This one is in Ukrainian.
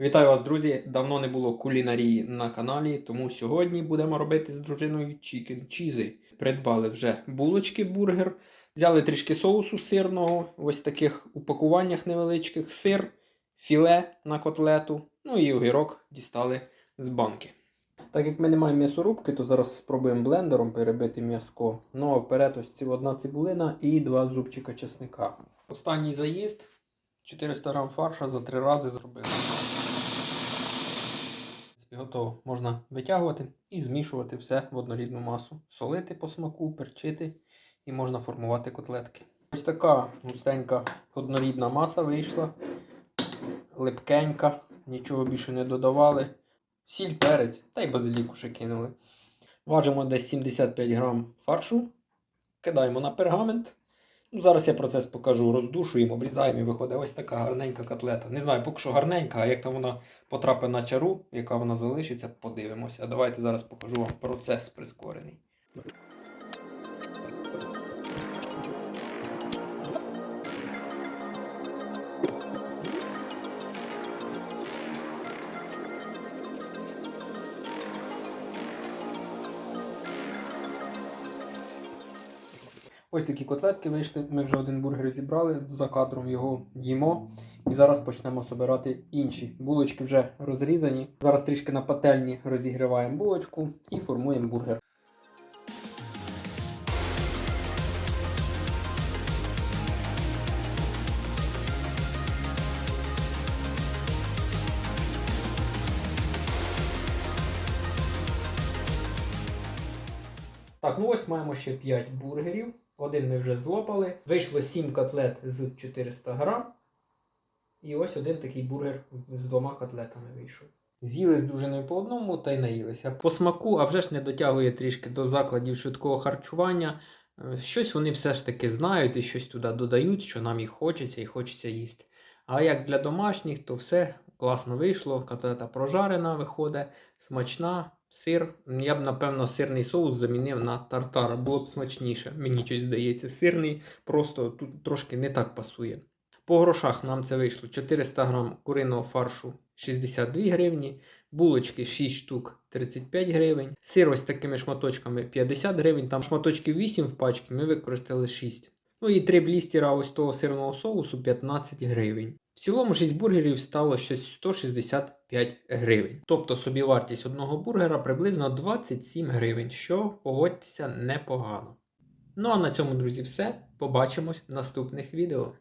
Вітаю вас, друзі! Давно не було кулінарії на каналі, тому сьогодні будемо робити з дружиною чікен чізи. Придбали вже булочки бургер, взяли трішки соусу сирного, ось таких упакуваннях невеличких, сир, філе на котлету, ну і огірок дістали з банки. Так як ми не маємо м'ясорубки, то зараз спробуємо блендером перебити м'яско. Ну а вперед ось ці одна цибулина і два зубчика чесника. Останній заїзд 400 грам фарша за три рази зробили. Готово. Можна витягувати і змішувати все в однорідну масу. Солити по смаку, перчити і можна формувати котлетки. Ось така густенька однорідна маса вийшла. Липкенька, нічого більше не додавали. Сіль, перець та й базиліку ще кинули. Важимо десь 75 грам фаршу. Кидаємо на пергамент. Ну, Зараз я процес покажу. Роздушуємо, обрізаємо і виходить ось така гарненька котлета. Не знаю, поки що гарненька, а як там вона потрапить на чару, яка вона залишиться, подивимося. Давайте зараз покажу вам процес прискорений. Ось такі котлетки вийшли. Ми вже один бургер зібрали, за кадром його їмо. І зараз почнемо собирати інші. Булочки вже розрізані. Зараз трішки на пательні розігріваємо булочку і формуємо бургер. Так, ну ось маємо ще 5 бургерів. Один ми вже злопали. Вийшло 7 котлет з 400 грам. І ось один такий бургер з двома котлетами вийшов. З'їли з дружиною по одному та й наїлися. По смаку, а вже ж не дотягує трішки до закладів швидкого харчування. Е, Щось вони все ж таки знають і щось туди додають, що нам і хочеться, і хочеться їсти. А як для домашніх, то все класно вийшло. Котлета прожарена виходить, смачна, сир. Я б, напевно, сирний соус замінив на тартар. Було б смачніше. Мені щось здається. Сирний просто тут трошки не так пасує. По грошах нам це вийшло 400 грам куриного фаршу 62 гривні, булочки 6 штук 35 гривень, сир ось такими шматочками 50 гривень, там шматочків 8 в пачці, ми використали 6. Ну і 3 блістера ось того сирного соусу 15 гривень. В цілому 6 бургерів стало щось 165 гривень. Тобто собівартість одного бургера приблизно 27 гривень, що погодьтеся непогано. Ну а на цьому, друзі, все. Побачимось в наступних відео.